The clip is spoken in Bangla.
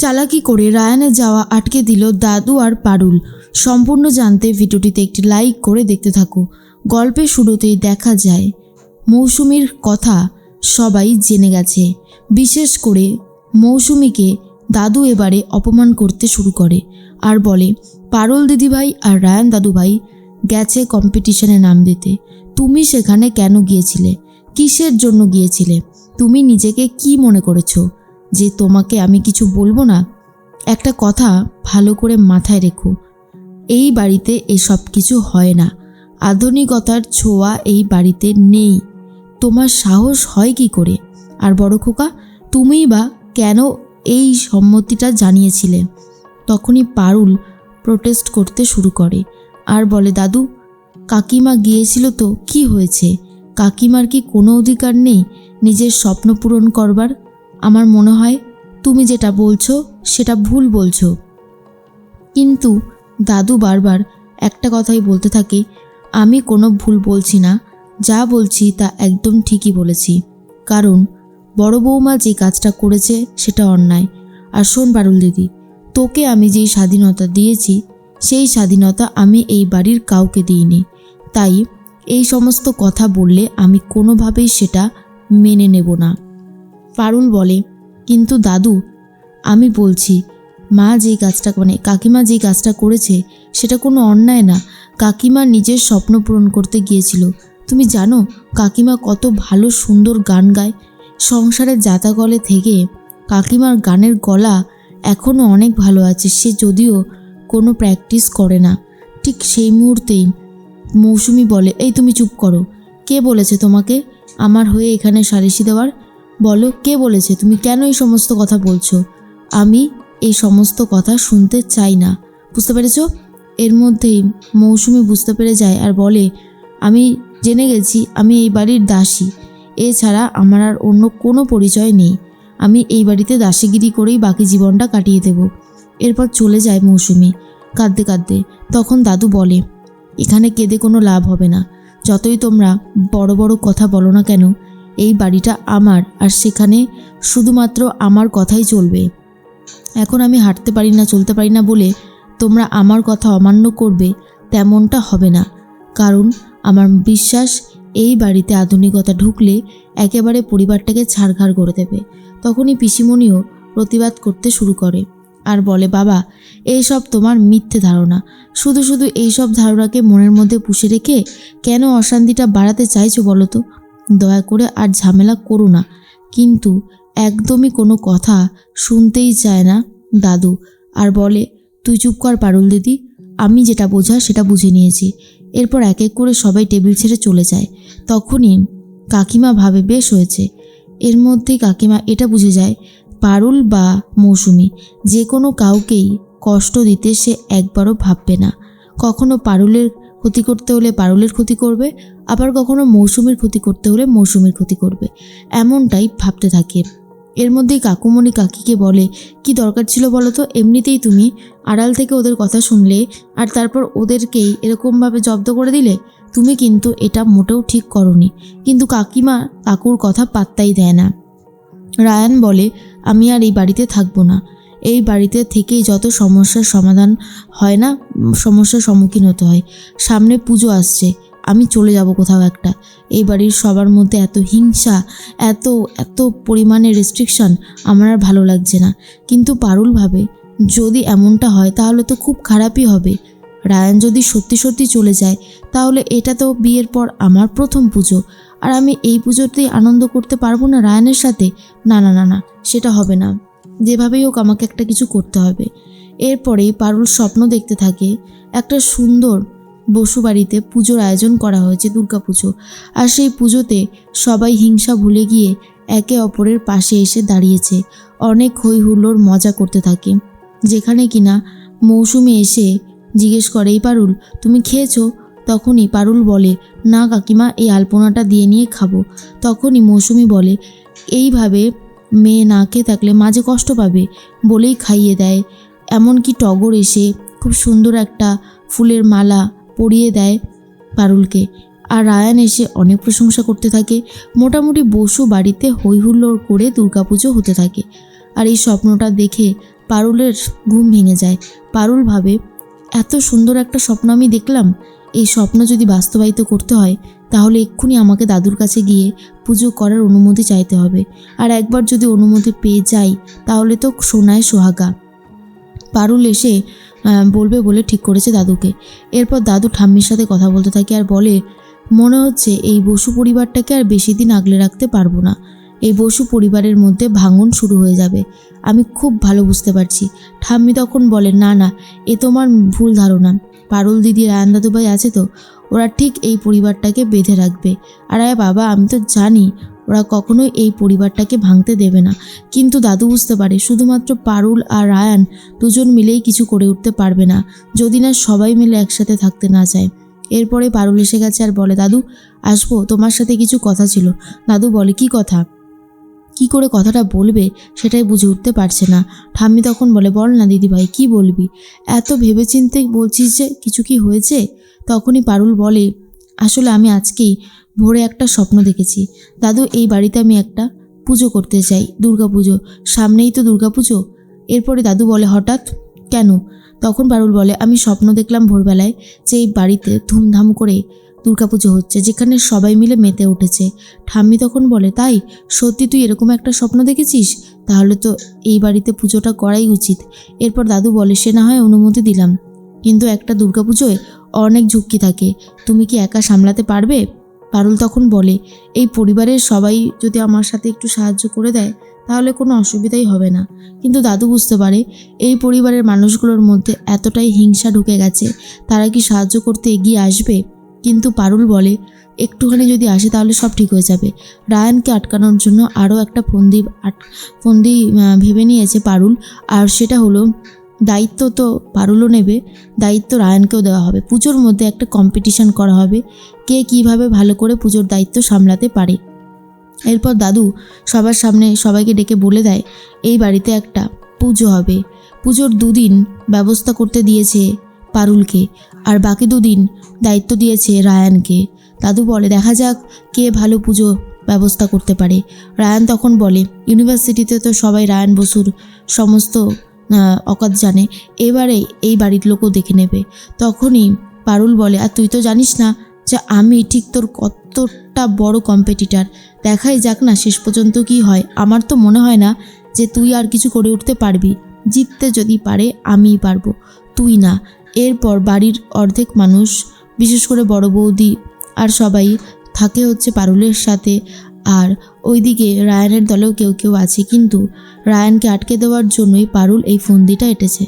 চালাকি করে রায়ানের যাওয়া আটকে দিল দাদু আর পারুল। সম্পূর্ণ জানতে ভিডিওটিতে একটি লাইক করে দেখতে থাকো। গল্পের শুরুতেই দেখা যায়, মৌসুমীর কথা সবাই জেনে গেছে। বিশেষ করে মৌসুমীকে দাদু এবারে অপমান করতে শুরু করে আর বলে, পারুল দিদিভাই আর রায়ান দাদুভাই গেছে কম্পিটিশনে নাম দিতে। তুমি সেখানে কেন গিয়েছিলে? কিসের জন্য গিয়েছিলে? তুমি নিজেকে কি মনে করেছ? যে তোমাকে আমি কিছু বলব না, একটা কথা ভালো করে মাথায় রেখো। এই বাড়িতে এসব কিছু হয় না। আধুনিকতার ছোঁয়া এই বাড়িতে নেই। তোমার সাহস হয় কি করে? আর বড় খোকা, তুমিই বা কেন এই সম্মতিটা জানিয়েছিলে? তখনই পারুল প্রোটেস্ট করতে শুরু করে। আর বলে, দাদু, কাকিমা গিয়েছিল তো, কি হয়েছে? কাকিমার কি কোনো অধিকার নেই? নিজের স্বপ্ন পূরণ করবার আমার মনে হয় তুমি যেটা বলছো, সেটা ভুল বলছো। কিন্তু দাদু বারবার একটা কথাই বলতে থাকে, আমি কোনো ভুল বলছি না, যা বলছি তা একদম ঠিকই বলেছি। কারণ বড় বৌমা যে কাজটা করেছে, সেটা অন্যায়। আর শোন পারুল দিদি, তোকে আমি যেই স্বাধীনতা দিয়েছি, সেই স্বাধীনতা আমি এই বাড়ির কাউকে দিইনি। তাই এই সমস্ত কথা বললে আমি কোনোভাবেই সেটা মেনে নেব না। পারুল বলে, কিন্তু দাদু, আমি বলছি, মা যেই কাজটা মানে কাকিমা যেই কাজটা করেছে, সেটা কোনো অন্যায় না। কাকিমা নিজের স্বপ্ন পূরণ করতে গিয়েছিল। তুমি জানো, কাকিমা কত ভালো, সুন্দর গান গায়। সংসারের জাতাকলে থেকে কাকিমার গানের গলা এখনও অনেক ভালো আছে। সে যদিও কোনো প্র্যাকটিস করে না। ঠিক সেই মুহূর্তেই মৌসুমি বলে, এই তুমি চুপ করো। কে বলেছে তোমাকে? আমার হয়ে এখানে সালিশি দেওয়ার বলো, কে বলেছে? তুমি কেন এই সমস্ত কথা বলছো? আমি এই সমস্ত কথা শুনতে চাই না। বুঝতে পেরেছ? এর মধ্যেই মৌসুমি বুঝতে পেরে যায় আর বলে, আমি জেনে গেছি, আমি এই বাড়ির দাসী। এছাড়া আমার আর অন্য কোনো পরিচয় নেই। আমি এই বাড়িতে দাসীগিরি করেই বাকি জীবনটা কাটিয়ে দেব। এরপর চলে যায় মৌসুমি, কাঁদতে কাঁদতে। তখন দাদু বলে, এখানে কেঁদে কোনো লাভ হবে না। যতই তোমরা বড় বড় কথা বলো না কেন এই বাড়িটা আমার আর সেখানে শুধুমাত্র আমার কথাই চলবে। এখন আমি হাঁটতে পারি না, চলতে পারি না বলে তোমরা আমার কথা অমান্য করবে তেমনটা হবে না। কারণ আমার বিশ্বাস, এই বাড়িতে আধুনিকতা ঢুকলে একেবারে পরিবারটাকে ছাড়ঘাড় করে দেবে। তখনই পিসিমণিও প্রতিবাদ করতে শুরু করে আর বলে, বাবা, এইসব তোমার মিথ্যে ধারণা। শুধু শুধু এইসব ধারণাকে মনের মধ্যে পুষে রেখে কেন অশান্তিটা বাড়াতে চাইছো বলো তো? দয়া করে আর ঝামেলা করো না। কিন্তু একদমই কোনো কথা শুনতেই চায় না দাদু আর বলে, তুই চুপ কর পারুল দিদি, আমি যেটা বোঝা সেটা বুঝে নিয়েছি। এরপর এক এক করে সবাই টেবিল ছেড়ে চলে যায়। তখনই কাকিমা ভাবে বেশ হয়েছে। এর মধ্যেই কাকিমা এটা বুঝে যায়, পারুল বা মৌসুমি যে কোনো কাউকেই কষ্ট দিতে সে একবারও ভাববে না। কখনো পারুলের ক্ষতি করতে হলে পারুলের ক্ষতি করবে, আবার কখনো মৌসুমির ক্ষতি করতে হলে মৌসুমির ক্ষতি করবে। এমনটাই ভাবতে থাকে। এর মধ্যেই কাকুমণি কাকিকে বলে, কি দরকার ছিল বলো তো? এমনিতেই তুমি আড়াল থেকে ওদের কথা শুনলে আর তারপর ওদেরকেই এরকমভাবে জব্দ করে দিলে? তুমি কিন্তু এটা মোটেও ঠিক করনি। কিন্তু কাকিমা কাকুর কথা পাত্তাই দেয় না। রায়ান বলে, আমি আর এই বাড়িতে থাকব না। এই বাড়িতে থেকেই যত সমস্যার সমাধান হয় না, সমস্যার সম্মুখীন হতে হয়। সামনে পুজো আসছে, আমি চলে যাব কোথাও একটা। এই বাড়ির সবার মধ্যে এত হিংসা, এত এত পরিমাণে রেস্ট্রিকশন আমার আর ভালো লাগছে না। কিন্তু পারুলভাবে যদি এমনটা হয় তাহলে তো খুব খারাপই হবে। রায়ান যদি সত্যি সত্যি চলে যায়, তাহলে এটা তো বিয়ের পর আমার প্রথম পুজো। আর আমি এই পুজোতেই আনন্দ করতে পারব না রায়ানের সাথে? না না না না, সেটা হবে না। যেভাবেই হোক আমাকে একটা কিছু করতে হবে। এরপরেই পারুল স্বপ্ন দেখতে থাকে, একটা সুন্দর বসু বাড়িতে পুজোর আয়োজন করা হয়েছে, দুর্গাপুজো। আর সেই পুজোতে সবাই হিংসা ভুলে গিয়ে একে অপরের পাশে এসে দাঁড়িয়েছে। অনেক হই হুল্লোর মজা করতে থাকে। যেখানে কিনা মৌসুমি এসে জিজ্ঞেস করে, এই পারুল, তুমি খেয়েছো? তখনই পারুল বলে, না কাকিমা, এই আলপনাটা দিয়ে নিয়ে খাব। তখনই মৌসুমি বলে, এইভাবে মেয়ে না খেয়ে থাকলে মাঝে কষ্ট পাবে বলেই খাইয়ে দেয়। এমনকি টগর এসে খুব সুন্দর একটা ফুলের মালা পরিয়ে দেয় পারুলকে। আর রায়ান এসে অনেক প্রশংসা করতে থাকে। মোটামুটি বসু বাড়িতে হই হুল্লোড় করে দুর্গাপুজো হতে থাকে। আর এই স্বপ্নটা দেখে পারুলের ঘুম ভেঙে যায়। পারুল ভাবে, এত সুন্দর একটা স্বপ্ন আমি দেখলাম। এই স্বপ্ন যদি বাস্তবায়িত করতে হয় তাহলে এক্ষুনি আমাকে দাদুর কাছে গিয়ে পুজো করার অনুমতি চাইতে হবে। আর একবার যদি অনুমতি পেয়ে যাই, তাহলে তো সোনায় সোহাগা। পারুল এসে বলবে বলে ঠিক করেছে দাদুকে। এরপর দাদু ঠাম্মির সাথে কথা বলতে থাকে আর বলে, মনে হচ্ছে এই বসু পরিবারটাকে আর বেশি দিন আগলে রাখতে পারব না। এই বসু পরিবারের মধ্যে ভাঙন শুরু হয়ে যাবে। আমি খুব ভালো বুঝতে পারছি। ঠাম্মি তখন বলে, না না, এ তোমার ভুল ধারণা। পারুল দিদি রায়ান দাদুভাই আছে তো? ওরা ঠিক এই পরিবারটাকে বেঁধে রাখবে। আর আরে বাবা, আমি তো জানি ওরা কখনোই এই পরিবারটাকে ভাঙতে দেবে না। কিন্তু দাদু বুঝতে পারে, শুধুমাত্র পারুল আর রায়ান দুজন মিলেই কিছু করে উঠতে পারবে না, যদি না সবাই মিলে একসাথে থাকতে না চায়। এরপরে পারুল এসে গেছে আর বলে, দাদু, আসব, তোমার সাথে কিছু কথা ছিল। দাদু বলে, কি কথা? কি করে কথাটা বলবে সেটাই বুঝে উঠতে পারছে না। ঠাম্মি তখন বলে, বল না দিদিভাই, কি বলবি? এত ভেবেচিন্তে বলছিস যে কিছু কি হয়েছে? তখনই পারুল বলে, আসলে আমি আজকেই ভোরে একটা স্বপ্ন দেখেছি। দাদু, এই বাড়িতে আমি একটা পুজো করতে চাই, দুর্গা পুজো। সামনেই তো দুর্গা পুজো। এরপরে দাদু বলে, হঠাৎ? কেন? তখন পারুল বলে, আমি স্বপ্ন দেখলাম ভোরবেলায় যে এই বাড়িতে ধুমধাম করে দুর্গাপুজো হচ্ছে, যেখানে সবাই মিলে মেতে উঠেছে। ঠাম্মি তখন বলে, তাই? সত্যি তুই এরকম একটা স্বপ্ন দেখেছিস? তাহলে তো এই বাড়িতে পুজোটা করাই উচিত। এরপর দাদু বলে, সে না হয় অনুমতি দিলাম। কিন্তু একটা দুর্গাপুজোয় অনেক ঝুঁকি থাকে। তুমি কি একা সামলাতে পারবে? পারুল তখন বলে, এই পরিবারের সবাই যদি আমার সাথে একটু সাহায্য করে দেয়, তাহলে কোনো অসুবিধাই হবে না। কিন্তু দাদু বুঝতে পারে, এই পরিবারের মানুষগুলোর মধ্যে এতটাই হিংসা ঢুকে গেছে, তারা কি সাহায্য করতে এগিয়ে আসবে? কিন্তু পারুল বলে, একটুখানি যদি আসে তাহলে সব ঠিক হয়ে যাবে। রায়ানকে আটকানোর জন্য আরও একটা ফন্দি আট, ফন্দি ভেবে নিয়েছে পারুল, আর সেটা হলো দায়িত্ব তো পারুলও নেবে, দায়িত্ব রায়ানকেও দেওয়া হবে। পুজোর মধ্যে একটা কম্পিটিশন করা হবে, কে কীভাবে ভালো করে পুজোর দায়িত্ব সামলাতে পারে। এরপর দাদু সবার সামনে সবাইকে ডেকে বলে দেয়, এই বাড়িতে একটা পুজো হবে। পুজোর দুদিন ব্যবস্থা করতে দিয়েছে পারুলকে, আর বাকি দুদিন দায়িত্ব দিয়েছে রায়ানকে। দাদু বলে, দেখা যাক কে ভালো পুজো ব্যবস্থা করতে পারে। রায়ান তখন বলে ইউনিভার্সিটিতে তো সবাই রায়ান বসুর সমস্ত অকাত জানে। এবারে এই বাড়ির লোকও দেখে নেবে। তখনই পারুল বলে, আর তুই তো জানিস না যে আমি ঠিক তোর কতটা বড় কম্পিটিটার দেখাই যাক না শেষ পর্যন্ত কি হয়। আমার তো মনে হয় না যে তুই আর কিছু করে উঠতে পারবি। জিততে যদি পারে আমিই পারব। তুই না। এরপর বাড়ির অর্ধেক মানুষ, বিশেষ করে বড় বৌদি আর সবাই, থাকে হচ্ছে পারুলের সাথে। আর ওইদিকে রায়ানের দলেও কেউ কেউ আছে, কিন্তু রায়ানকে আটকে দেওয়ার জন্যই পারুল এই ফন্দিটা এঁটেছে।